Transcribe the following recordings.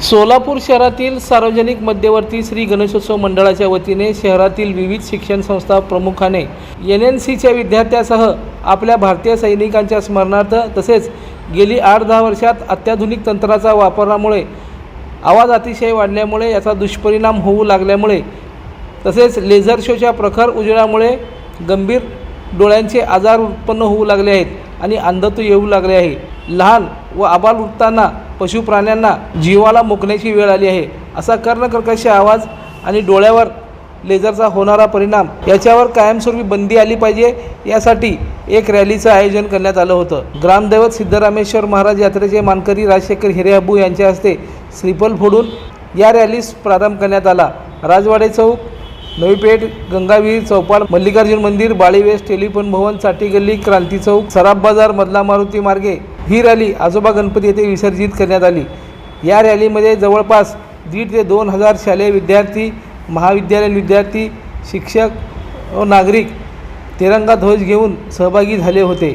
सोलापूर शहरातील सार्वजनिक मध्यवर्ती श्री गणेशोत्सव मंडळाच्या वतीने शहरातील विविध शिक्षण संस्था प्रमुखाने एन एन सीच्या विद्यार्थ्यासह आपल्या भारतीय सैनिकांच्या स्मरणार्थ तसेच गेली आठ दहा वर्षात अत्याधुनिक तंत्राचा वापरामुळे आवाज अतिशय वाढल्यामुळे याचा दुष्परिणाम होऊ लागल्यामुळे तसेच लेझर शोच्या प्रखर उजेडामुळे गंभीर डोळ्यांचे आजार उत्पन्न होऊ लागले आहेत आणि अंधत्व येऊ लागले आहे. लहान व आबालवृत्तांना पशुप्राण्यांना जीवाला मुकण्याची वेळ आली आहे. असा कर्णकर्कश आवाज आणि डोळ्यावर लेझरचा होणारा परिणाम याच्यावर कायमस्वरूपी बंदी आली पाहिजे यासाठी एक रॅलीचं आयोजन करण्यात आलं होतं. ग्रामदैवत सिद्धरामेश्वर महाराज यात्रेचे मानकरी राजशेखर हिरेअबू यांच्या हस्ते श्रीफल फोडून या रॅलीस प्रारंभ करण्यात आला. राजवाडे चौक नवी पेठ गंगावीर चौपाल मल्लिकार्जुन मंदिर बाळी वेस्ट टेलिफोन भवनसाठी गल्ली क्रांती चौक सराफ बाजार मधला मारुती मार्गे ही रॅली आजोबा गणपती येथे विसर्जित करण्यात आली. या रॅलीमध्ये जवळपास दीड ते दोन हजार शालेय विद्यार्थी महाविद्यालयीन विद्यार्थी शिक्षक व नागरिक तिरंगा ध्वज घेऊन सहभागी झाले होते.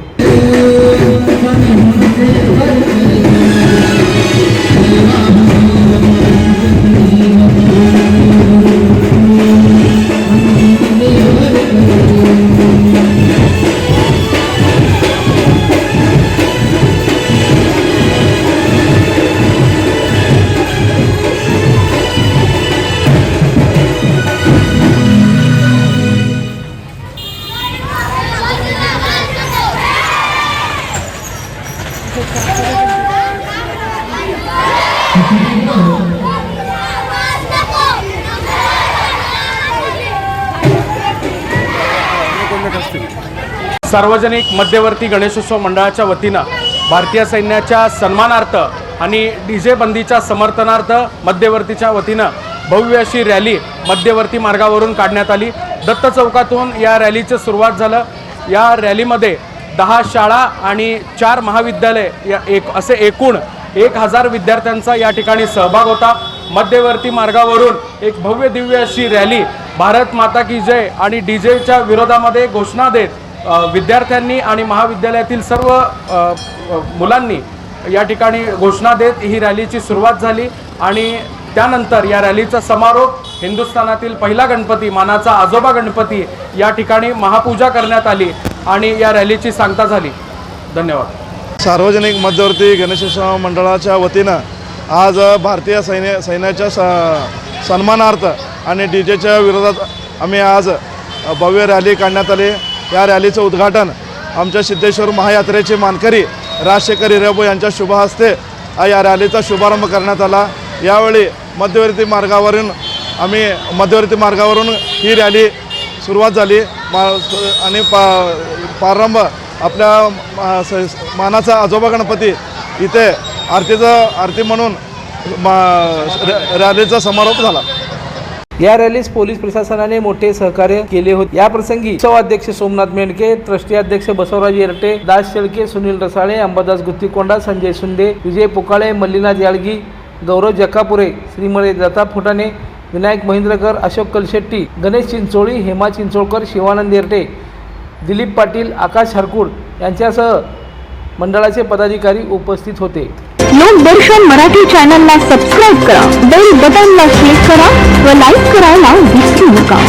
सार्वजनिक मध्यवर्ती गणेशोत्सव मंडळाच्या वतीनं भारतीय सैन्याच्या सन्मानार्थ आणि डीजे बंदीच्या समर्थनार्थ मध्यवर्तीच्या वतीनं भव्य अशी रॅली मध्यवर्ती मार्गावरून काढण्यात आली. दत्त चौकातून या रॅलीचं सुरुवात झालं. या रॅलीमध्ये दहा शाळा आणि चार महाविद्यालय या एक असे एकूण एक हजार विद्यार्थ्यांचा या ठिकाणी सहभाग होता. मध्यवर्ती मार्गावरून एक भव्य दिव्य अशी रॅली भारत माता की जय आणि डी जेच्या विरोधामध्ये घोषणा देत विद्यार्थ्यांनी आणि महाविद्यालयातील सर्व मुलांनी या ठिकाणी घोषणा देत ही रॅलीची सुरुवात झाली आणि त्यानंतर या रॅलीचा समारोप हिंदुस्थानातील पहिला गणपती मानाचा आजोबा गणपती या ठिकाणी महापूजा करण्यात आली. आणि या रॅलीची सांगता झाली. धन्यवाद. सार्वजनिक मध्यवर्ती गणेशोत्सव मंडळाच्या वतीनं आज भारतीय सैन्य सैन्याच्या स सन्मानार्थ आणि डी जेच्या विरोधात आम्ही आज भव्य रॅली काढण्यात आली. या रॅलीचं उद्घाटन आमच्या सिद्धेश्वर महायात्रेचे मानकरी राजशेखर हिरेबो यांच्या शुभ हस्ते या रॅलीचा शुभारंभ करण्यात आला. यावेळी मध्यवर्ती मार्गावरून आम्ही मध्यवर्ती मार्गावरून ही रॅली सुरुवात झाली. मा आणि पा प्रारंभ आपल्या स- मानाचा आजोबा गणपती इथे आरतीचा आरती म्हणून मा रॅलीचा समारोप झाला. या रॅलीस पोलीस प्रशासनाने मोठे सहकार्य केले होते. या प्रसंगी उत्सव अध्यक्ष सोमनाथ मेंढके ट्रस्टी अध्यक्ष बसवराज येरटे दास शेळके सुनील रसाळे अंबादास गुत्तीकोंडा संजय सुंदे विजय पुकाळे मल्लीनाथ याळगी गौरव जकापुरे श्रीमळे दत्ता फुटाणे विनायक महेंद्रकर अशोक कलशेट्टी गणेश चिंचोळी हेमा चिंचोळकर शिवानंद येरटे दिलीप पाटील आकाश हरकुड यांच्यासह मंडळाचे पदाधिकारी उपस्थित होते. लोकदर्शन मराठी चॅनलला सबस्क्राईब करा बेल बटनला क्लिक करा व लाईक करायला विसरू नका.